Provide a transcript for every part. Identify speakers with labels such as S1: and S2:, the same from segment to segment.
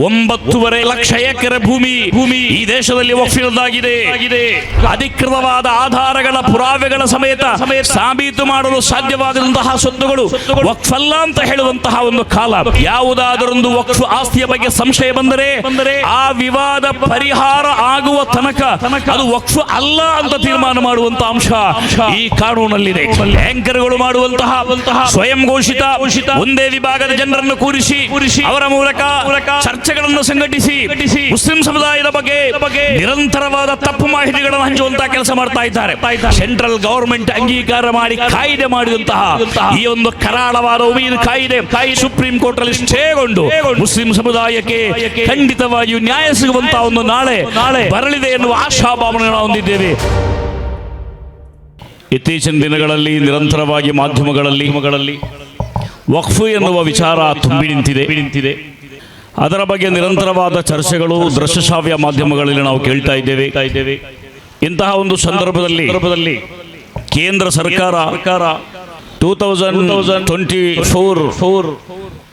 S1: ಒಂಬತ್ತೂವರೆ ಲಕ್ಷ ಎಕರೆ ಭೂಮಿ ಭೂಮಿ ಈ ದೇಶದಲ್ಲಿ ಒಪ್ಪಿನದಾಗಿದೆ ಅಧಿಕೃತವಾದ ಆಧಾರಗಳ ಪುರಾವೆಗಳ ಸಮೇತ ಸಾಬೀತು ಮಾಡಲು ಸಾಧ್ಯವಾದಂತಹ ಸ್ವತ್ತುಗಳು ವಕ್ಫಲ್ಲ ಅಂತ ಹೇಳುವಂತಹ ಒಂದು ಕಾಲ. ಯಾವುದಾದರೊಂದು ವಕ್ಫ್ ಆಸ್ತಿಯ ಬಗ್ಗೆ ಸಂಶಯ ಬಂದರೆ ಆ ವಿವಾದ ಪರಿಹಾರ ಆಗುವ ತನಕ ಅದು ವಕ್ಫ್ ಅಲ್ಲ ಅಂತ ತೀರ್ಮಾನ ಮಾಡುವಂತ ಅಂಶ ಈ ಕಾನೂನಲ್ಲಿದೆ. ಬ್ಯಾಂಕರ್ಗಳು ಮಾಡುವಂತಹ ಸ್ವಯಂ ಘೋಷಿತ ಒಂದೇ ವಿಭಾಗದ ಜನರನ್ನು ಕೂರಿಸಿ ಅವರ ಮೂಲಕ ಚರ್ಚೆಗಳನ್ನು ಸಂಘಟಿಸಿ ಮುಸ್ಲಿಂ ಸಮುದಾಯದ ಬಗ್ಗೆ ನಿರಂತರವಾದ ತಪ್ಪು ಮಾಹಿತಿಗಳನ್ನು ಹಂಚುವಂತಹ ಕೆಲಸ ಮಾಡ್ತಾ ಇದ್ದಾರೆ. ಸೆಂಟ್ರಲ್ ಗವರ್ಮೆಂಟ್ ಅಂಗೀಕಾರ ಮಾಡಿ ಕಾಯ್ದೆ ಮಾಡಿದಂತಹ ಈ ಒಂದು ಕರಾಳವಾದ ಉಮೀನ್ ಕಾಯ್ದೆ ಸುಪ್ರೀಂ ಕೋರ್ಟ್ ಅಲ್ಲಿ ಸ್ಟೇಗೊಂಡು ಮುಸ್ಲಿಂ ಸಮುದಾಯಕ್ಕೆ ಖಂಡಿತವಾಗಿಯೂ ನ್ಯಾಯ ಸಿಗುವಂತಹ ಒಂದು ನಾಳೆ ನಾಳೆ ಬರಲಿದೆ ಎನ್ನುವ ಆಶಾಭಾವನೆ ನಾವು ಹೊಂದಿದ್ದೇವೆ. ಇತ್ತೀಚಿನ ದಿನಗಳಲ್ಲಿ ನಿರಂತರವಾಗಿ ಮಾಧ್ಯಮಗಳಲ್ಲಿ ವಕ್ಫು ವಕ್ಫ್ ಎನ್ನುವ ವಿಚಾರ ತುಂಬಿ ನಿಂತಿದೆ. ನಿಂತಿದೆ. ಅದರ ಬಗ್ಗೆ ನಿರಂತರವಾದ ಚರ್ಚೆಗಳು ದೃಶ್ಯಶ್ರಾವ್ಯ ಮಾಧ್ಯಮಗಳಲ್ಲಿ ನಾವು ಕೇಳ್ತಾ ಇದ್ದೇವೆ. ಇಂತಹ ಒಂದು ಸಂದರ್ಭದಲ್ಲಿ ಕೇಂದ್ರ ಸರ್ಕಾರ ಸರ್ಕಾರ two thousand twenty four four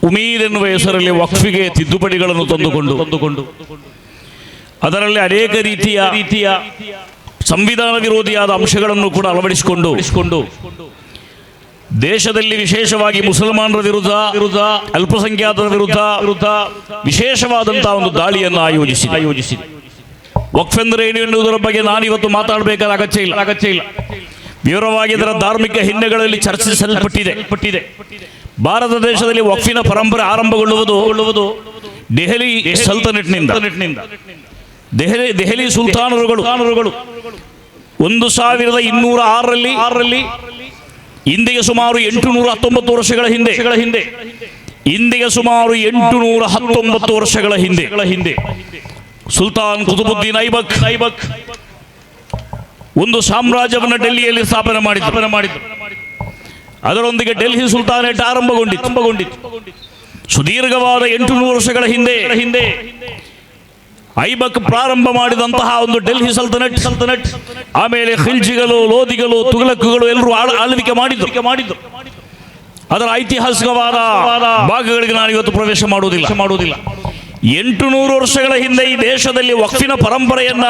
S1: Umeed ಎನ್ನುವ ಹೆಸರಲ್ಲಿ ವಕ್ಫಿಗೆ ತಿದ್ದುಪಡಿಗಳನ್ನು ತಂದುಕೊಂಡು ತಂದುಕೊಂಡು. ಅದರಲ್ಲಿ ಅನೇಕ ರೀತಿಯ ರೀತಿಯ ಸಂವಿಧಾನ ವಿರೋಧಿಯಾದ ಅಂಶಗಳನ್ನು ಕೂಡ ಅಳವಡಿಸಿಕೊಂಡು ಅಳವಡಿಸಿಕೊಂಡು ದೇಶದಲ್ಲಿ ವಿಶೇಷವಾಗಿ ಮುಸಲ್ಮಾನರ ವಿರುದ್ಧ ವಿರುದ್ಧ ಅಲ್ಪಸಂಖ್ಯಾತರ ವಿರುದ್ಧ ವಿರುದ್ಧ ವಿಶೇಷವಾದಂತಹ ಒಂದು ದಾಳಿಯನ್ನು ಆಯೋಜಿಸಿ ಆಯೋಜಿಸಿ ವಕ್ಫ್ ಎಂದರೆ ಏನು ಎನ್ನುವುದರ ಬಗ್ಗೆ ನಾನು ಇವತ್ತು ಮಾತಾಡಬೇಕಾದ ಅಗತ್ಯ ಇಲ್ಲ. ಅಗತ್ಯ ಇಲ್ಲ ವಿವರವಾಗಿ ಇದರ ಧಾರ್ಮಿಕ ಹಿನ್ನೆಲೆಗಳಲ್ಲಿ ಚರ್ಚಿಸಲ್ಪಟ್ಟಿದೆ. ಪಟ್ಟಿದೆ ಭಾರತ ದೇಶದಲ್ಲಿ ವಕ್ಫಿನ ಪರಂಪರೆ ಆರಂಭಗೊಳ್ಳುವುದು ಗೊಳ್ಳುವುದು ದೆಹಲಿ ಸಲ್ತನೆಟ್ನಿಂದ. ದೆಹಲಿ ದೆಹಲಿ ಸುಲ್ತಾನರುಗಳು ಒಂದು ಸಾವಿರದ ಇನ್ನೂರ ಆರರಲ್ಲಿ ಆರರಲ್ಲಿ ಇಂದಿಗೆ ಸುಮಾರು ಎಂಟು ನೂರ ಹತ್ತೊಂಬತ್ತು ವರ್ಷಗಳ ಹಿಂದೆ. ಹಿಂದೆ ಇಂದಿಗೆ ಸುಮಾರು ಎಂಟು ನೂರ ಹತ್ತೊಂಬತ್ತು ವರ್ಷಗಳ ಹಿಂದೆ. ಹಿಂದೆ ಸುಲ್ತಾನ್ ಕುತುಬುದ್ದೀನ್ ಐಬಕ್ ಐಬಕ್ ಒಂದು ಸಾಮ್ರಾಜ್ಯವನ್ನು ಡೆಲ್ಲಿಯಲ್ಲಿ ಸ್ಥಾಪನೆ ಮಾಡಿ ಸ್ಥಾಪನೆ ಮಾಡಿದ್ದು ಅದರೊಂದಿಗೆ ಡೆಲ್ಲಿ ಸುಲ್ತಾನೇಟ್ ಆರಂಭಗೊಂಡಿತ್ತು. ಆರಂಭಗೊಂಡಿತ್ತು. ಸುದೀರ್ಘವಾದ ಎಂಟು ನೂರು ವರ್ಷಗಳ ಹಿಂದೆ ಹಿಂದೆ. ಐಬಕ್ ಪ್ರಾರಂಭ ಮಾಡಿದಂತಹ ಒಂದು ಡೆಲ್ಲಿ ಸಲ್ತನಟ್ ಸಲ್ತನಟ್. ಆಮೇಲೆ ಖಿಲ್ಜಿಗಳು ಲೋಧಿಗಳು ತುಗಲಕ್ಕುಗಳು ಎಲ್ಲರೂ ಆಳ್- ಆಳ್ವಿಕೆ ಮಾಡಿದ್ರು. ಮಾಡಿದ್ರು. ಅದರ ಐತಿಹಾಸಿಕವಾದ ಭಾಗಗಳಿಗೆ ನಾನು ಇವತ್ತು ಪ್ರವೇಶ ಮಾಡುವುದಿಲ್ಲ. ಮಾಡುವುದಿಲ್ಲ. ಎಂಟು ನೂರು ವರ್ಷಗಳ ಹಿಂದೆ ಈ ದೇಶದಲ್ಲಿ ವಕ್ಫಿನ ಪರಂಪರೆಯನ್ನ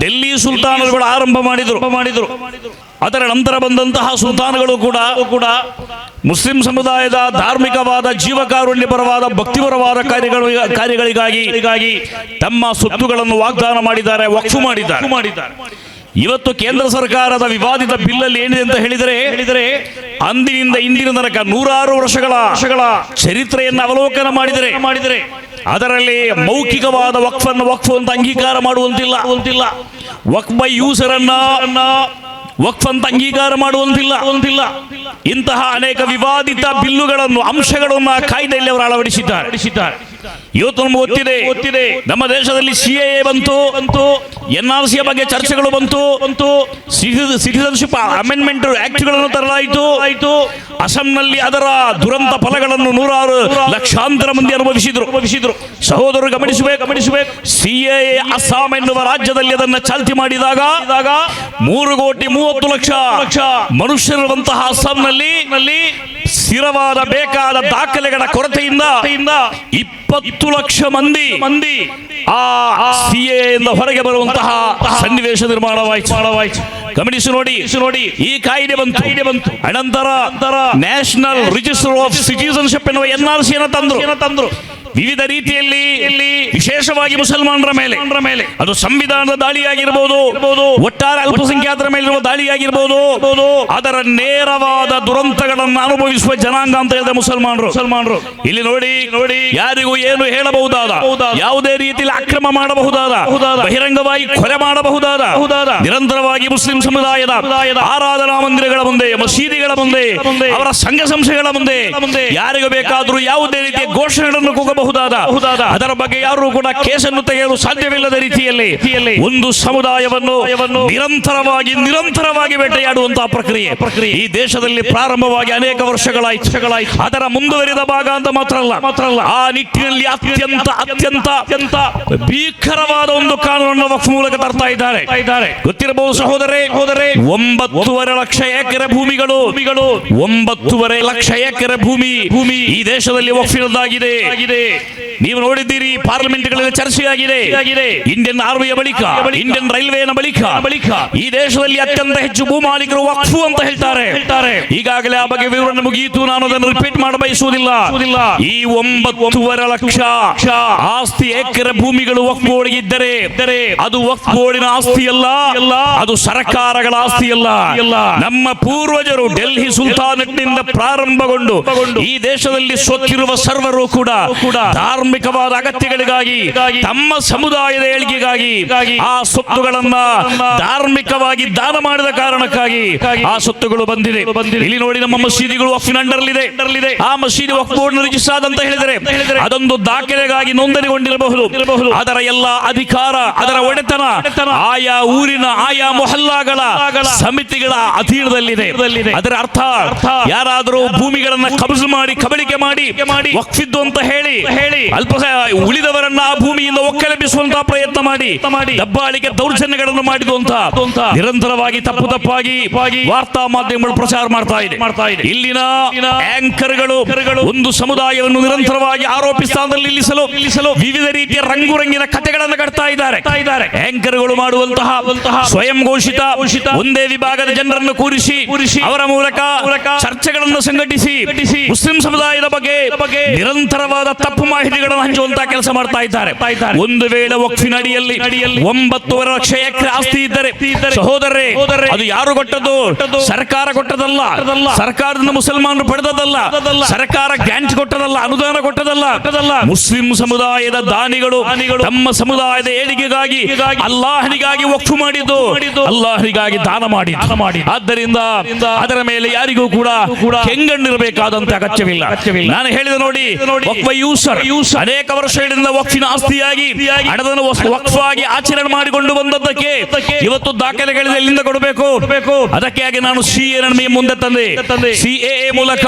S1: ಡೆಲ್ಲಿ ಸುಲ್ತಾನರುಗಳು ಆರಂಭ ಮಾಡಿದ್ರು. ಮಾಡಿದ್ರು. ಅದರ ನಂತರ ಬಂದಂತಹ ಸುಲ್ತಾನಗಳು ಕೂಡ ಕೂಡ ಮುಸ್ಲಿಂ ಸಮುದಾಯದ ಧಾರ್ಮಿಕವಾದ ಜೀವಕಾರುಣ್ಯಪರವಾದ ಭಕ್ತಿಪರವಾದ ಕಾರ್ಯಗಳು ಕಾರ್ಯಗಳಿಗಾಗಿ ತಮ್ಮ ಸುತ್ತುಗಳನ್ನು ವಾಗ್ದಾನ ಮಾಡಿದ್ದಾರೆ ವಕ್ಫು ಮಾಡಿದ್ದಾರೆ. ಮಾಡಿದ್ದಾರೆ. ಇವತ್ತು ಕೇಂದ್ರ ಸರ್ಕಾರದ ವಿವಾದಿತ ಬಿಲ್ಲಲ್ಲಿ ಏನಿದೆ ಅಂತ ಹೇಳಿದರೆ ಹೇಳಿದರೆ ಅಂದಿನಿಂದ ಇಂದಿನ ತನಕ ನೂರಾರು ವರ್ಷಗಳ ವರ್ಷಗಳ ಚರಿತ್ರೆಯನ್ನು ಅವಲೋಕನ ಮಾಡಿದರೆ ಮಾಡಿದರೆ. ಅದರಲ್ಲಿ ಮೌಖಿಕವಾದ ವಕ್ಫನ್ನು ವಕ್ಫ್ ಅಂತ ಅಂಗೀಕಾರ ಮಾಡುವಂತಿಲ್ಲ. ಅಂತಿಲ್ಲ ವಕ್ಫ್ ಬೈ ಯೂಸರ್ ಅನ್ನ ವಕ್ಫ್ ಅಂತ ಅಂಗೀಕಾರ ಮಾಡುವಂತಿಲ್ಲ. ಅಂತಿಲ್ಲ ಇಂತಹ ಅನೇಕ ವಿವಾದಿತ ಬಿಲ್ಲುಗಳನ್ನು ಅಂಶಗಳನ್ನು ಆ ಕಾಯ್ದೆಯಲ್ಲಿ ಅವರು ಅಳವಡಿಸಿದ್ದಾರೆ. ಇವತ್ತು ನಮ್ಗೆ ಗೊತ್ತಿದೆ ಗೊತ್ತಿದೆ. ನಮ್ಮ ದೇಶದಲ್ಲಿ ಸಿ ಎ ಬಂತು. ಬಂತು. ಎನ್ ಆರ್ ಸಿಯ ಬಗ್ಗೆ ಚರ್ಚೆಗಳು ಬಂತು. ಬಂತು ಸಿಟಿಸನ್ಶಿಪ್ ಅಮೆಂಡ್ಮೆಂಟ್ ಆಕ್ಟ್ಗಳನ್ನು ತರಲಾಯಿತು. ಆಯಿತು ಅಸ್ಸಾಂನಲ್ಲಿ ಅದರ ದುರಂತ ಫಲಗಳನ್ನು ನೂರಾರು ಲಕ್ಷಾಂತರ ಮಂದಿ ಅನುಭವಿಸಿದ್ರು. ಅನುಭವಿಸಿದ್ರು ಸಹೋದರರು ಗಮನಿಸಬೇಕು. ಗಮನಿಸಬೇಕು ಸಿ ಎ ಅಸ್ಸಾಂ ಎನ್ನುವ ರಾಜ್ಯದಲ್ಲಿ ಅದನ್ನು ಚಾಲ್ತಿ ಮಾಡಿದಾಗ ಮೂರು ಕೋಟಿ ಮೂವತ್ತು ಲಕ್ಷ ಲಕ್ಷ ಮನುಷ್ಯರಿರುವಂತಹ ಅಸ್ಸಾಂನಲ್ಲಿ ನಲ್ಲಿ ಸ್ಥಿರವಾದ ಬೇಕಾದ ದಾಖಲೆಗಳ ಕೊರತೆಯಿಂದ ಇಪ್ಪತ್ತು ಲಕ್ಷ ಮಂದಿ ಮಂದಿ ಆ ಸಿ ಎಂದ ಹೊರಗೆ ಬರುವಂತಹ ಸನ್ನಿವೇಶ ನಿರ್ಮಾಣವಾಯಿತು. ಮಾಡವಾಯಿತು ಗಮನಿಸಿ ನೋಡಿ. ನೋಡಿ. ಈ ಕಾಯ್ದೆ ಬಂತು. ಕಾಯಿದೆ ಬಂತು. ಅನಂತರ ನ್ಯಾಷನಲ್ ರಿಜಿಸ್ಟರ್ ಆಫ್ ಸಿಟಿಸನ್ಶಿಪ್ ಎನ್ನುವ ಎನ್ ಆರ್ ಸಿ ತಂದ್ರು ತಂದ್ರು. ವಿವಿಧ ರೀತಿಯಲ್ಲಿ ವಿಶೇಷವಾಗಿ ಮುಸಲ್ಮಾನರ ಮೇಲೆ. ಮೇಲೆ ಅದು ಸಂವಿಧಾನದ ದಾಳಿಯಾಗಿರಬಹುದು ಒಟ್ಟಾರೆ ಅಲ್ಪಸಂಖ್ಯಾತರ ಮೇಲಿರುವ ದಾಳಿಯಾಗಿರಬಹುದು ಅದರ ನೇರವಾದ ದುರಂತಗಳನ್ನು ಅನುಭವಿಸುವ ಜನಾಂಗ ಅಂತ ಹೇಳಿದ ಮುಸಲ್ಮಾನರು. ಮುಸಲ್ಮಾನರು ಇಲ್ಲಿ ನೋಡಿ ನೋಡಿ ಯಾರಿಗೂ ಏನು ಹೇಳಬಹುದಾದ, ಯಾವುದೇ ರೀತಿಯಲ್ಲಿ ಅಕ್ರಮ ಮಾಡಬಹುದಾದ, ಬಹಿರಂಗವಾಗಿ ಕೊಲೆ ಮಾಡಬಹುದಾದ, ನಿರಂತರವಾಗಿ ಮುಸ್ಲಿಂ ಸಮುದಾಯದ ಆರಾಧನಾ ಮಂದಿರಗಳ ಮುಂದೆ, ಮಸೀದಿಗಳ ಮುಂದೆ, ಅವರ ಸಂಘ ಸಂಸ್ಥೆಗಳ ಮುಂದೆ, ಯಾರಿಗೂ ಬೇಕಾದರೂ ಯಾವುದೇ ರೀತಿಯ ಘೋಷಣೆಗಳನ್ನು ಕೂಗಬಹುದಾದ ಅದರ ಬಗ್ಗೆ ಯಾರು ಕೂಡ ಕೇಸನ್ನು ತೆಗೆಯಲು ಸಾಧ್ಯವಿಲ್ಲದ ರೀತಿಯಲ್ಲಿ ಒಂದು ಸಮುದಾಯವನ್ನು ನಿರಂತರವಾಗಿ ನಿರಂತರವಾಗಿ ಬೇಟೆಯಾಡುವಂತಹ ಪ್ರಕ್ರಿಯೆ. ಪ್ರಕ್ರಿಯೆ. ಈ ದೇಶದಲ್ಲಿ ಪ್ರಾರಂಭವಾಗಿ ಅನೇಕ ವರ್ಷಗಳ ಇಚ್ಛೆಗಳಾಯ್ತು ಅದರ ಮುಂದುವರಿದ ಭಾಗ ಅಂತ ಮಾತ್ರ ಅಲ್ಲ ಮಾತ್ರ ಅಲ್ಲ ಆ ನಿಟ್ಟಿನಲ್ಲಿ ಅತ್ಯಂತ ಅತ್ಯಂತ ಅತ್ಯಂತ ಭೀಕರವಾದ ಒಂದು ಕಾನೂನನ್ನು ವಕ್ಫ್ ಮೂಲಕ ತರ್ತಾ ಇದ್ದಾರೆ. ಇದ್ದಾರೆ. ಗೊತ್ತಿರಬಹುದು ಸಹೋದರೇ? ಹೋದರೆ ಒಂಬತ್ತೂವರೆ ಲಕ್ಷ ಎಕರೆ ಭೂಮಿಗಳು. ಭೂಮಿಗಳು. ಒಂಬತ್ತೂವರೆ ಲಕ್ಷ ಎಕರೆ ಭೂಮಿ ಭೂಮಿ ಈ ದೇಶದಲ್ಲಿ ವಕ್ಫಿನದ್ದಾಗಿದೆ ನೀವು ನೋಡಿದ್ದೀರಿ ಪಾರ್ಲಿಮೆಂಟ್ಗಳಲ್ಲಿ ಚರ್ಚೆಯಾಗಿದೆ. ಇಂಡಿಯನ್ ಆರ್ಮಿಯ ಬಳಿಕ ಇಂಡಿಯನ್ ರೈಲ್ವೆನ ಬಳಿಕ. ಬಳಿಕ. ಈ ದೇಶದಲ್ಲಿ ಅತ್ಯಂತ ಹೆಚ್ಚು ಭೂಮಾಲೀಕರು ವಕ್ಫು ಅಂತ ಹೇಳ್ತಾರೆ. ಹೇಳ್ತಾರೆ. ಈಗಾಗಲೇ ಆ ಬಗ್ಗೆ ವಿವರಣೆ ಮುಗಿಯಿತು ನಾನು ಅದನ್ನು ರಿಪೀಟ್ ಮಾಡ ಬಯಸುವುದಿಲ್ಲ. ಈ ಒಂಬತ್ತುವರೆ ಲಕ್ಷ ಆಸ್ತಿ ಎಕರೆ ಭೂಮಿಗಳು ವಕ್ಫ್ ಇದ್ದರೆ ಅದು ವಕ್ಫ್ ಬೋರ್ಡಿನ ಆಸ್ತಿ ಅಲ್ಲ ಅದು ಸರ್ಕಾರಗಳ ಆಸ್ತಿ ಅಲ್ಲ ನಮ್ಮ ಪೂರ್ವಜರು ಡೆಲ್ಲಿ ಸುಲ್ತಾನಟ್ನಿಂದ ಪ್ರಾರಂಭಗೊಂಡು ಈ ದೇಶದಲ್ಲಿ ಸ್ವತ್ತಿರುವ ಸರ್ವರು ಕೂಡ ಕೂಡ ಧಾರ್ಮಿಕವಾದ ಅಗತ್ಯಗಳಿಗಾಗಿ, ತಮ್ಮ ಸಮುದಾಯದ ಏಳಿಗೆಗಾಗಿ ಆ ಸೊತ್ತುಗಳನ್ನ ಧಾರ್ಮಿಕವಾಗಿ ದಾನ ಮಾಡಿದ ಕಾರಣಕ್ಕಾಗಿ ಆ ಸೊತ್ತುಗಳು ಬಂದಿದೆ. ಇಲ್ಲಿ ನೋಡಿ ನಮ್ಮ ಮಸೀದಿಗಳು ವಕ್ಫಿನ ಅಂಡರ್ಲಿದೆ. ಆ ಮಸೀದಿ ವಕ್ಫ್ ಬೋರ್ಡ್ ರಿಜಿಸ್ಟರ್ ಆದಂತ ಹೇಳಿದರೆ ಅದೊಂದು ದಾಖಲೆಗಾಗಿ ನೋಂದಣಿಗೊಂಡಿರಬಹುದು. ಅದರ ಎಲ್ಲ ಅಧಿಕಾರ, ಅದರ ಒಡೆತನ ಆಯಾ ಊರಿನ ಆಯಾ ಮೊಹಲ್ಲಾಗಳ ಸಮಿತಿಗಳ ಅಧೀನದಲ್ಲಿದೆ. ಅದರ ಅರ್ಥ, ಯಾರಾದರೂ ಭೂಮಿಗಳನ್ನ ಕಬ್ಜು ಮಾಡಿ, ಕಬಳಿಕೆ ಮಾಡಿ ವಕ್ಫಿದ್ದು ಅಂತ ಹೇಳಿ ಹೇಳಿ. ಅಲ್ಪ ಉಳಿದವರನ್ನ ಆ ಭೂಮಿಯಿಂದ ಒಕ್ಕಲೆಬ್ಬಿಸುವಂತಹ ಪ್ರಯತ್ನ ಮಾಡಿ ದಬ್ಬಾಳಿಕೆ ದೌರ್ಜನ್ಯಗಳನ್ನು ಮಾಡಿದಂತಹ ನಿರಂತರವಾಗಿ ತಪ್ಪು ತಪ್ಪಾಗಿ ವಾರ್ತಾ ಮಾಧ್ಯಮಗಳು ಪ್ರಚಾರ ಮಾಡ್ತಾ ಇದೆ. ಮಾಡ್ತಾ ಇದೆ. ಇಲ್ಲಿನ ಆಂಕರ್ಗಳು ಒಂದು ಸಮುದಾಯವನ್ನು ನಿರಂತರವಾಗಿ ಆರೋಪಿ ಸ್ಥಾನದಲ್ಲಿ ನಿಲ್ಲಿಸಲು ನಿಲ್ಲಿಸಲು ವಿವಿಧ ರೀತಿಯ ರಂಗು ರಂಗಿನ ಕಥೆಗಳನ್ನು ಕಟ್ತಾ ಇದ್ದಾರೆ. ಇದ್ದಾರೆ. ಆಂಕರ್ಗಳು ಮಾಡುವಂತಹ ಸ್ವಯಂ ಘೋಷಿತ ಒಂದೇ ವಿಭಾಗದ ಜನರನ್ನು ಕೂರಿಸಿ ಅವರ ಮೂಲಕ ಚರ್ಚೆಗಳನ್ನು ಸಂಘಟಿಸಿ ಮುಸ್ಲಿಂ ಸಮುದಾಯದ ಬಗ್ಗೆ ನಿರಂತರವಾದ ತಪ್ಪು ಮಾಹಿತಿಗಳನ್ನು ಹಂಚುವಂತಹ ಕೆಲಸ ಮಾಡ್ತಾ ಇದ್ದಾರೆ. ಒಂದು ವೇಳೆ ವಕ್ಫಿನ ಅಡಿಯಲ್ಲಿ ಒಂಬತ್ತುವರೆ ಲಕ್ಷ ಎಕರೆ ಆಸ್ತಿ ಇದ್ದರೆ ಸಹೋದರೇ ಅದು ಯಾರು ಕೊಟ್ಟದ್ದು? ಸರ್ಕಾರ ಕೊಟ್ಟದಲ್ಲ. ಸರ್ಕಾರದಿಂದ ಮುಸಲ್ಮಾನರು ಪಡೆದದಲ್ಲ ಸರ್ಕಾರ ಗ್ಯಾಂಟ್ ಕೊಟ್ಟದಲ್ಲ ಅನುದಾನ ಕೊಟ್ಟದಲ್ಲ. ಮುಸ್ಲಿಂ ಸಮುದಾಯದ ದಾನಿಗಳು ತಮ್ಮ ಸಮುದಾಯದ ಏಳಿಗೆಗಾಗಿ ಅಲ್ಲಾಹನಿಗಾಗಿ ಒಕ್ಕು ಮಾಡಿದ್ದು. ಅಲ್ಲಾಹನಿಗಾಗಿ ದಾನ ಮಾಡಿ ಮಾಡಿ ಆದ್ದರಿಂದ ಅದರ ಮೇಲೆ ಯಾರಿಗೂ ಕೂಡ ಕೆಂಗಣ್ಣಿರಬೇಕಾದಂತ ಅಗತ್ಯವಿಲ್ಲ. ನಾನು ಹೇಳಿದ ನೋಡಿ ವಕ್ಫ ಯೂಸರ್ ಅನೇಕ ವರ್ಷಗಳಿಂದ ವಕ್ಫಿನ ಆಸ್ತಿಯಾಗಿ ಹಣದನ್ನು ವಕ್ಫಾಗಿ ಆಚರಣೆ ಮಾಡಿಕೊಂಡು ಬಂದದ್ದಕ್ಕೆ ಇವತ್ತು ದಾಖಲೆಗಳಿಂದ ಎಲ್ಲಿಂದ ಕೊಡಬೇಕು? ಅದಕ್ಕಾಗಿ ನಾನು ಸಿ ಎ ಮುಂದೆ ತಂದೆ. ಸಿ ಎ ಮೂಲಕ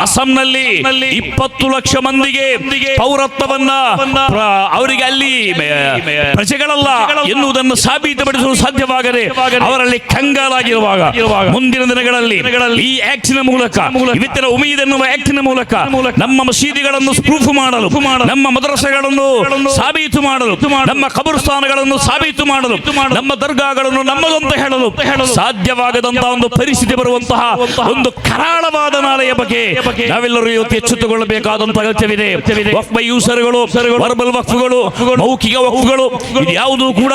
S1: ಅಸ್ಸಾಂನಲ್ಲಿ ಇಪ್ಪತ್ತು ಲಕ್ಷ ಮಂದಿಗೆ ಪೌರತ್ವವನ್ನ ಪ್ರ- ಅವರಿಗೆ ಅಲ್ಲಿ ಪ್ರಜೆಗಳಲ್ಲ ಎನ್ನುವುದನ್ನು ಸಾಬೀತುಪಡಿಸಲು ಸಾಧ್ಯವಾಗದೆ ಅವರಲ್ಲಿ ಕಂಗಾಲಾಗಿರುವಾಗ ಮುಂದಿನ ದಿನಗಳಲ್ಲಿ ಈ ಆಕ್ಟಿನ ಮೂಲಕ ಇವತ್ತಿನ ಉಮೀದ್ ಎನ್ನುವ ಆಕ್ಟಿನ ಮೂಲಕ ನಮ್ಮ ಮಸೀದಿಗಳನ್ನು ಪ್ರೂಫ್ ಮಾಡಲು ನಮ್ಮ ಮದ್ರಸೆಗಳನ್ನು ಸಾಬೀತು ಮಾಡಲು ನಮ್ಮ ಕಬರ್ಸ್ಥಾನಗಳನ್ನು ಸಾಬೀತು ಮಾಡಲು ನಮ್ಮ ದರ್ಗಾಗಳನ್ನು ನಮ್ಮದಂತ ಹೇಳಲು ಸಾಧ್ಯವಾಗದಂತಹ ಒಂದು ಪರಿಸ್ಥಿತಿ ಬರುವಂತಹ ಒಂದು ಕರಾಳವಾದ ನಾಳೆಯ ಬಗ್ಗೆ ನಾವೆಲ್ಲರೂ ಇವತ್ತು ಎಚ್ಚೆತ್ತುಕೊಳ್ಳಬೇಕಾದಂತಹ ಅಗತ್ಯವಿದೆ. ವಕ್ಫ್ ಯೂಸರ್ಗಳು ವರ್ಬಲ್ ವಕ್ಫ್ಗಳು ಮೌಖಿಕ ವಕ್ಫ್ಗಳು ಯಾವುದು ಕೂಡ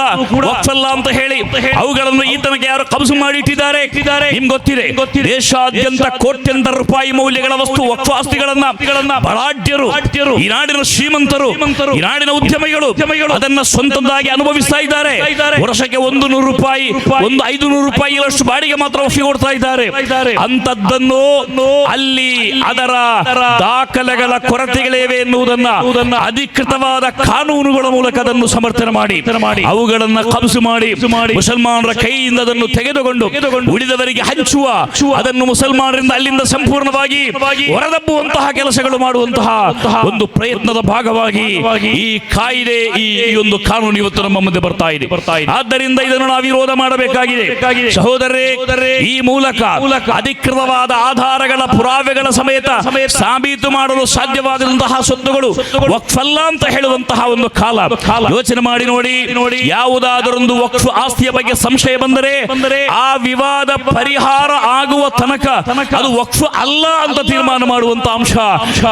S1: ವಕ್ಫಲ್ಲ ಅಂತ ಹೇಳಿ ಅವುಗಳನ್ನು ಈ ತನಕ ಯಾರು ಕಬಸು ಮಾಡಿ ಇಟ್ಟಿದ್ದಾರೆ ನಿಮ್ಗೆ ಗೊತ್ತಿದೆ ದೇಶಾದ್ಯಂತ ಕೋಟ್ಯಂತರ ರೂಪಾಯಿ ಮೌಲ್ಯಗಳ ವಸ್ತು ವಕ್ಫಾಸ್ತಿಗಳನ್ನ ಬಲಾಢ್ಯರು. ಈ ನಾಡಿನ ಶ್ರೀಮಂತರು ಈ ನಾಡಿನ ಉದ್ಯಮಿಗಳು ಅದನ್ನ ಸ್ವಂತದ್ದಾಗಿ ಅನುಭವಿಸ್ತಾ ಇದ್ದಾರೆ. ವರ್ಷಕ್ಕೆ ಒಂದು ನೂರು ರೂಪಾಯಿ ಒಂದು ಐದು ನೂರು ರೂಪಾಯಿಗಳಷ್ಟು ಬಾಡಿಗೆ ಮಾತ್ರ ಒಫಿ ಕೊಡ್ತಾ ಇದ್ದಾರೆ. ಅಂತದ್ದನ್ನು ಅಲ್ಲಿ ಅದರ ದಾಖಲೆಗಳ ಕೊರತೆಗಳಿವೆ ಎನ್ನುವುದನ್ನ ಅಧಿಕೃತವಾದ ಕಾನೂನುಗಳ ಮೂಲಕ ಅದನ್ನು ಸಮರ್ಥನೆ ಮಾಡಿ ಅವುಗಳನ್ನ ಕಬಸು ಮಾಡಿ ಮುಸಲ್ಮಾನರ ಕೈಯಿಂದ ಅದನ್ನು ತೆಗೆದುಕೊಂಡು ಉಳಿದವರಿಗೆ ಹಂಚುವ ಅದನ್ನು ಮುಸಲ್ಮಾನರಿಂದ ಅಲ್ಲಿಂದ ಸಂಪೂರ್ಣವಾಗಿ ಹೊರದಬ್ಬುವಂತಹ ಕೆಲಸಗಳು ಮಾಡುವಂತಹ ಒಂದು ಪ್ರಯತ್ನದ ಭಾಗವಾಗಿ ಈ ಕಾಯಿದೆ ಈ ಒಂದು ಕಾನೂನು ಇವತ್ತು ನಮ್ಮ ಮುಂದೆ ಬರ್ತಾ ಇದೆ. ಆದ್ದರಿಂದ ಇದನ್ನು ನಾವು ವಿರೋಧ ಮಾಡಬೇಕಾಗಿದೆ. ಸಹೋದರರೇ ಈ ಮೂಲಕ ಅಧಿಕೃತವಾದ ಆಧಾರಗಳ ಪುರಾವೆಗಳ ಸಮೇತ ಸಾಬೀತು ಮಾಡಲು ಸಾಧ್ಯವಾದಂತಹ ಸ್ವತ್ತುಗಳು ವಕ್ಫಲ್ಲ ಅಂತ ಹೇಳುವಂತಹ ಒಂದು ಕಾಲ. ಯೋಚನೆ ಮಾಡಿ ನೋಡಿ ನೋಡಿ ಯಾವುದಾದರೊಂದು ವಕ್ಫ್ ಆಸ್ತಿಯ ಬಗ್ಗೆ ಸಂಶಯ ಬಂದರೆ ಆ ವಿವಾದ ಪರಿಹಾರ ಆಗುವ ತನಕ ಅದು ವಕ್ಫ್ ಅಲ್ಲ ಅಂತ ತೀರ್ಮಾನ ಮಾಡುವಂತ ಅಂಶ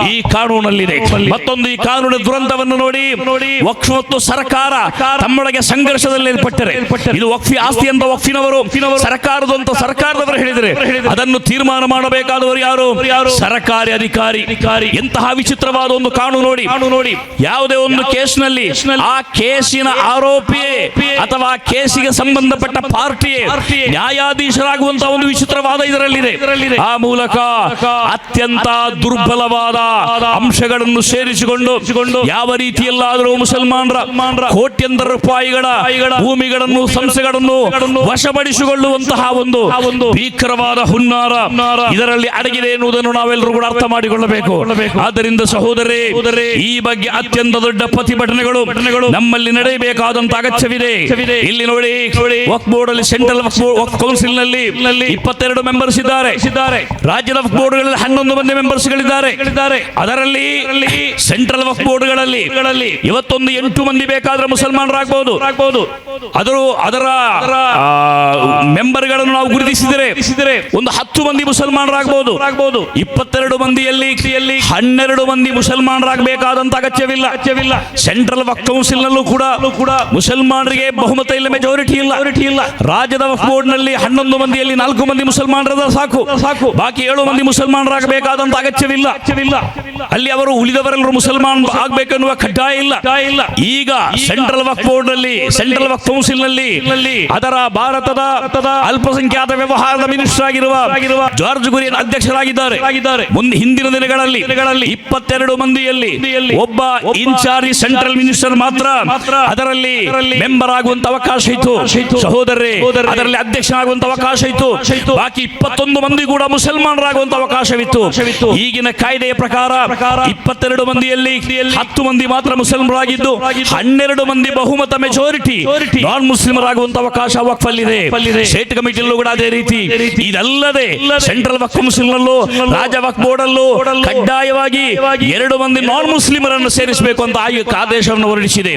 S1: ಈ ಕಾನೂನಲ್ಲಿದೆ. ಮತ್ತೊಂದು ಈ ಕಾನೂನು ದುರಂತವನ್ನು ನೋಡಿ ನೋಡಿ ವಕ್ಫ್ ಮತ್ತು ಸರ್ಕಾರ ತಮ್ಮೊಳಗೆ ಸಂಘರ್ಷದಲ್ಲಿ ಏರ್ಪಟ್ಟರೆ ಇದು ವಕ್ಫಿ ಆಸ್ತಿ ಅಂತ ವಕ್ಫಿನವರು ಸರ್ಕಾರದ ಅಂತ ಸರ್ಕಾರದವರು ಹೇಳಿದರೆ ಅದನ್ನು ತೀರ್ಮಾನ ಮಾಡಬೇಕಾದವರು ಯಾರು? ಯಾರು ಸರ್ಕಾರಿ ಅಧಿಕಾರಿ. ಎಂತಹ ವಿಚಿತ್ರವಾದ ಒಂದು ಕಾನೂನು ನೋಡಿ. ನೋಡಿ ಯಾವುದೇ ಒಂದು ಕೇಸ್ನಲ್ಲಿ ಆ ಕೇಸಿನ ಆರೋಪಿಯೇ ಅಥವಾ ಕೇಸಿಗೆ ಸಂಬಂಧಪಟ್ಟ ಪಾರ್ಟಿಯೇ ನ್ಯಾಯಾಧೀಶರಾಗುವಂತಹ ಒಂದು ವಿಚಿತ್ರವಾದ ಇದರಲ್ಲಿದೆ. ಆ ಮೂಲಕ ಅತ್ಯಂತ ದುರ್ಬಲವಾದ ಅಂಶಗಳನ್ನು ಸೇರಿಸಿಕೊಂಡು ಯಾವ ರೀತಿಯಲ್ಲಾದರೂ ಮುಸಲ್ಮಾನರ ಕೋಟ್ಯಂತರ ರೂಪಾಯಿಗಳ ಭೂಮಿಗಳನ್ನು ಸಂಸ್ಥೆಗಳನ್ನು ವಶಪಡಿಸಿಕೊಳ್ಳುವಂತಹ ಒಂದು ಒಂದು ಭೀಕರವಾದ ಹುನ್ನಾರ ಇದರಲ್ಲಿ ಅಡಗಿದೆ ಎನ್ನುವುದನ್ನು ನಾವೆಲ್ಲರೂ ಕೂಡ ಅರ್ಥ ಮಾಡಿಕೊಳ್ಳಬೇಕು. ಆದ್ದರಿಂದ ಸಹೋದರೇ ಈ ಬಗ್ಗೆ ಅತ್ಯಂತ ದೊಡ್ಡ ಪ್ರತಿಭಟನೆಗಳು ನಮ್ಮಲ್ಲಿ ನಡೆಯಬೇಕಾದಂತ ಅಗತ್ಯವಿದೆ. ಇಲ್ಲಿ ನೋಡಿ ವಕ್ ಬೋರ್ಡ್ ಅಲ್ಲಿ ಸೆಂಟ್ರಲ್ ವಕ್ ಕೌನ್ಸಿಲ್ನಲ್ಲಿ ಇಪ್ಪತ್ತೆರಡು ಮೆಂಬರ್ಸ್ ಇದ್ದಾರೆ. ರಾಜ್ಯದ ವಕ್ ಬೋರ್ಡ್ ಹನ್ನೊಂದು ಮಂದಿ ಮೆಂಬರ್ಸ್ ಗಳಿದ್ದಾರೆ ಅದರಲ್ಲಿ ಸೆಂಟ್ರಲ್ ವಕ್ ಬೋರ್ಡ್ಗಳಲ್ಲಿ ಇವತ್ತೊಂದು ಎಂಟು ಮಂದಿ ಬೇಕಾದ್ರೆ ಮುಸಲ್ಮಾನರಾಗಬಹುದು ಅದರ ಅದರ ಮೆಂಬರ್ಗಳನ್ನು ನಾವು ಗುರುತಿಸಿದರೆ ಒಂದು ಹತ್ತು ಮಂದಿ ಮುಸಲ್ಮಾನರಾಗಬಹುದು ಇಪ್ಪತ್ತೆರಡು ಮಂದಿಯಲ್ಲಿ ಹನ್ನೆರಡು ಮಂದಿ ಮುಸಲ್ಮಾನರಾಗಬೇಕಾದಂತ ಅಗತ್ಯವಿಲ್ಲ. ಅಗತ್ಯವಿಲ್ಲ. ಸೆಂಟ್ರಲ್ ವಕ್ ಕೌನ್ಸಿಲ್ ನಲ್ಲೂ ಕೂಡ ಕೂಡ ಮುಸಲ್ಮಾನರಿಗೆ ಬಹುಮತ ಇಲ್ಲ. ಮೆಜಾರಿಟಿ ಇಲ್ಲ. ಇಲ್ಲ ರಾಜ್ಯದ ವಕ್ ಬೋರ್ಡ್ನಲ್ಲಿ ಹನ್ನೊಂದು ಮಂದಿಯಲ್ಲಿ ನಾಲ್ಕು ಮಂದಿ ಮುಸಲ್ಮಾನರದ ಸಾಕು. ಸಾಕು. ಬಾಕಿ ಏಳು ಮಂದಿ ಮುಸಲ್ಮಾನರಾಗಬೇಕಾದಂತ ಅಗತ್ಯವಿಲ್ಲ. ಅಗತ್ಯವಿಲ್ಲ. ಅಲ್ಲಿ ಅವರು ಉಳಿದವರೆಲ್ಲರೂ ಮುಸಲ್ಮಾನ್ ಆಗ್ಬೇಕೆನ್ನುವ ಕಡ್ಡಾಯ ಇಲ್ಲ. ಇಲ್ಲ ಈಗ ಸೆಂಟ್ರಲ್ ವಕ್ ಬೋರ್ಡ್ನಲ್ಲಿ ಸೆಂಟ್ರಲ್ ವಕ್ ಕೌನ್ಸಿಲ್ನಲ್ಲಿ ಅದರ ಭಾರತದ ಅಲ್ಪಸಂಖ್ಯಾತ ವ್ಯವಹಾರದ ಮಿನಿಸ್ಟರ್ ಆಗಿರುವ ಜಾರ್ಜ್ ಗುರಿಯನ್ ಅಧ್ಯಕ್ಷರಾಗಿದ್ದಾರೆ. ಮುಂದೆ ಹಿಂದಿನ ದಿನಗಳಲ್ಲಿ ಇಪ್ಪತ್ತೆರಡು ಮಂದಿಯಲ್ಲಿ ಒಬ್ಬ ಇನ್ಚಾರ್ಜ್ ಸೆಂಟ್ರಲ್ ಮಿನಿಸ್ಟರ್ ಮಾತ್ರ ಅದರಲ್ಲಿ ಮೆಂಬರ್ ಆಗುವಂತ ಅವಕಾಶ ಇತ್ತು. ಸಹೋದರರೇ ಅದರಲ್ಲಿ ಅಧ್ಯಕ್ಷನಾಗುವಂತ ಅವಕಾಶ ಇತ್ತು. ಬಾಕಿ ಇಪ್ಪತ್ತೊಂದು ಮಂದಿ ಕೂಡ ಮುಸಲ್ಮಾನರಾಗುವಂತ ಅವಕಾಶವಿತ್ತು. ಈಗಿನ ಕಾಯ್ದೆಯ ಪ್ರಕಾರ ಇಪ್ಪತ್ತೆರಡು ಮಂದಿಯಲ್ಲಿ ಹತ್ತು ಮಂದಿ ಮಾತ್ರ ಮುಸ್ಲಿಮರಾಗಿದ್ದು ಹನ್ನೆರಡು ಮಂದಿ ಬಹುಮತ ಮೆಜಾರಿಟಿ ನಾನ್ ಮುಸ್ಲಿಮರಾಗುವಂತ ಅವಕಾಶ ವಕ್ಫಲ್ಲಿದೆ. ಸ್ಟೇಟ್ ಕಮಿಟಿಯಲ್ಲೂ ಕೂಡ ಅದೇ ರೀತಿ. ಇದಲ್ಲದೆ ಸೆಂಟ್ರಲ್ ವಕ್ ಕೌನ್ಸಿಲ್ ನಲ್ಲೂ ರಾಜ ವಕ್ ಬೋರ್ಡ್ ಅಲ್ಲೂ ಕಡ್ಡಾಯವಾಗಿ ಎರಡು ಮಂದಿ ನಾನ್ ಮುಸ್ಲಿಮರನ್ನು ಸೇರಿಸಬೇಕು ಅಂತ ಆಯೋಗ ಆದೇಶವನ್ನು ಹೊರಡಿಸಿದೆ.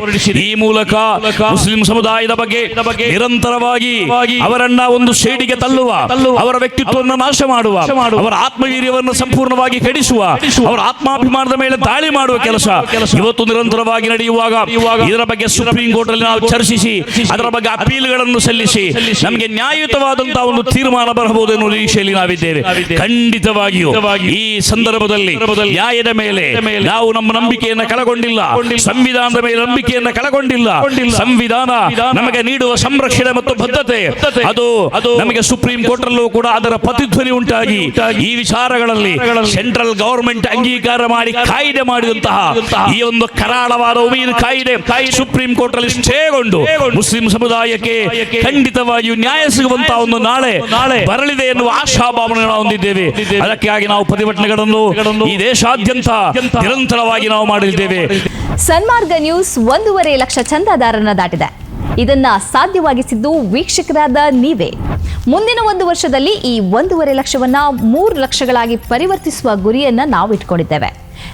S1: ಈ ಮೂಲಕ ಮುಸ್ಲಿಂ ಸಮುದಾಯದ ಬಗ್ಗೆ ನಿರಂತರವಾಗಿ ಅವರನ್ನ ಒಂದು ಶೇಡಿಗೆ ತಳ್ಳುವ ಅವರ ವ್ಯಕ್ತಿತ್ವವನ್ನು ನಾಶ ಮಾಡುವ ಅವರ ಆತ್ಮವೀರ್ಯವನ್ನು ಸಂಪೂರ್ಣವಾಗಿ ಕೆಡಿಸುವ ಅವರ ಆತ್ಮಾಭಿಮಾನದ ಮೇಲೆ ದಾಳಿ ಮಾಡುವ ಕೆಲಸ. ಇವತ್ತು ನಿರಂತರವಾಗಿ ನಡೆಯುವಾಗ ಇದರ ಬಗ್ಗೆ ಸುಪ್ರೀಂ ಕೋರ್ಟ್ ಅಲ್ಲಿ ನಾವು ಚರ್ಚಿಸಿ ಅದರ ಬಗ್ಗೆ ಅಪೀಲ್ಗಳನ್ನು ಸಲ್ಲಿಸಿ. ನಮಗೆ ನ್ಯಾಯಯುತವಾದಂತಹ ಒಂದು ತೀರ್ಮಾನ ಬರಬಹುದು ಎನ್ನುವ ನಿರೀಕ್ಷೆಯಲ್ಲಿ ನಾವಿದ್ದೇವೆ. ಖಂಡಿತವಾಗಿಯೂ ಈ ಸಂದರ್ಭದಲ್ಲಿ ನ್ಯಾಯದ ಮೇಲೆ ನಾವು ನಮ್ಮ ನಂಬಿಕೆಯನ್ನು ಕಳಗೊಂಡಿಲ್ಲ. ಸಂವಿಧಾನದ ಮೇಲೆ ನಂಬಿಕೆಯನ್ನು ಕಳಗೊಂಡಿಲ್ಲ. ಸಂವಿಧಾನ ನಮಗೆ ನೀಡುವ ಸಂರಕ್ಷಣೆ ಮತ್ತು ಬದ್ಧತೆ. ಅದು ಅದು ನಮಗೆ ಸುಪ್ರೀಂ ಕೋರ್ಟ್ ಅಲ್ಲೂ ಕೂಡ ಅದರ ಪ್ರತಿಧ್ವನಿ ಉಂಟಾಗಿ ಈ ವಿಚಾರಗಳಲ್ಲಿ ಸೆಂಟ್ರಲ್ ಗವರ್ಮೆಂಟ್ ಅಂಗೀಕಾರ ಮಾಡಿ ಕಾಯ್ದೆ ಮಾಡಿದಂತಹ ಈ ಒಂದು ಕರಾಳವಾದ ಉಮೇದು ಕಾಯ್ದೆ ಸುಪ್ರೀಂ ಕೋರ್ಟ್ ಅಲ್ಲಿ ಸ್ಟೇಗೊಂಡು ಮುಸ್ಲಿಂ ಸಮುದಾಯಕ್ಕೆ ಖಂಡಿತವಾಗಿಯೂ ನ್ಯಾಯ ಸಿಗುವಂತಹ ಒಂದು ನಾಳೆ ನಾಳೆ ಬರಲಿದೆ ಎನ್ನುವ ಆಶಾಭಾವನೆ ನಾವು ಹೊಂದಿದ್ದೇವೆ. ಅದಕ್ಕಾಗಿ ನಾವು ಪ್ರತಿಭಟನೆಗಳನ್ನು ಈ ದೇಶಾದ್ಯಂತ ನಿರಂತರವಾಗಿ ನಾವು ಮಾಡಲಿದ್ದೇವೆ
S2: ಸನ್ಮಾರ್ಗ ನ್ಯೂಸ್ ಒಂದೂವರೆ ಲಕ್ಷ ಚಂದಾದಾರರನ್ನ ದಾಟಿದೆ. ಇದನ್ನ ಸಾಧ್ಯವಾಗಿಸಿದ್ದು ವೀಕ್ಷಕರಾದ ನೀವೇ. ಮುಂದಿನ ಒಂದು ವರ್ಷದಲ್ಲಿ ಈ ಒಂದೂವರೆ ಲಕ್ಷವನ್ನ ಮೂರು ಲಕ್ಷಗಳಾಗಿ ಪರಿವರ್ತಿಸುವ ಗುರಿಯನ್ನ ನಾವು ಇಟ್ಕೊಂಡಿದ್ದೇವೆ